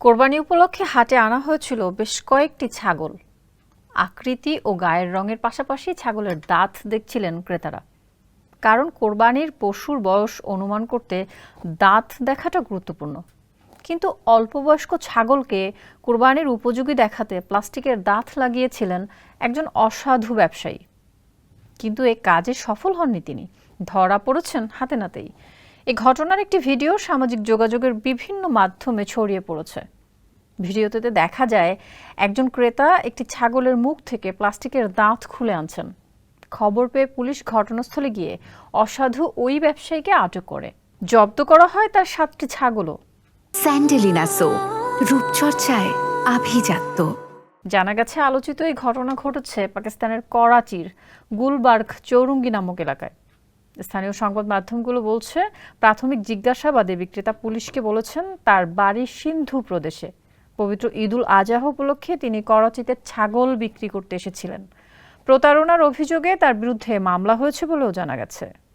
কোরবানি উপলক্ষে হাটে আনা হয়েছিল বেশ কয়েকটি ছাগল। আকৃতি ও গায়ের রঙের পাশাপাশি ছাগলের দাঁত দেখছিলেন ক্রেতারা। কারণ কোরবানির পশুর বয়স অনুমান করতে দাঁত দেখাটা গুরুত্বপূর্ণ। কিন্তু অল্প বয়স্ক ছাগলকে কোরবানির উপযোগী দেখাতে প্লাস্টিকের দাঁত লাগিয়েছিলেন একজন অসাধু ব্যবসায়ী। কিন্তু এ কাজে সফল হননি তিনি। ধরা পড়েছেন হাতে নাতেই। এই ঘটনার একটি ভিডিও সামাজিক যোগাযোগের বিভিন্ন মাধ্যমে ছড়িয়ে পড়েছে। ভিডিওতে দেখা যায় একজন ক্রেতা একটি ছাগলের মুখ থেকে প্লাস্টিকের দাঁত খুলে আনছেন। খবর পেয়ে পুলিশ ঘটনাস্থলে গিয়ে অসাধু ওই ব্যবসায়ীকে আটক করে। জব্দ করা হয় তার সাতটি ছাগলও। স্যান্ডেলিনা সো রূপচর্চায় আভিজাত্য। জানা গেছে আলোচিত এই ঘটনা ঘটেছে পাকিস্তানের করাচির গুলবার্গ চৌরঙ্গি নামক এলাকায়। স্থানীয় সংবাদ মাধ্যমগুলো বলছে, প্রাথমিক জিজ্ঞাসাবাদে বিক্রেতা পুলিশকে বলেছেন, তার বাড়ি সিন্ধু প্রদেশে। পবিত্র ঈদুল আজাহ উপলক্ষে তিনি করাচিতে ছাগল বিক্রি করতে এসেছিলেন। প্রতারণার অভিযোগে তার বিরুদ্ধে মামলা হয়েছে বলেও জানা গেছে।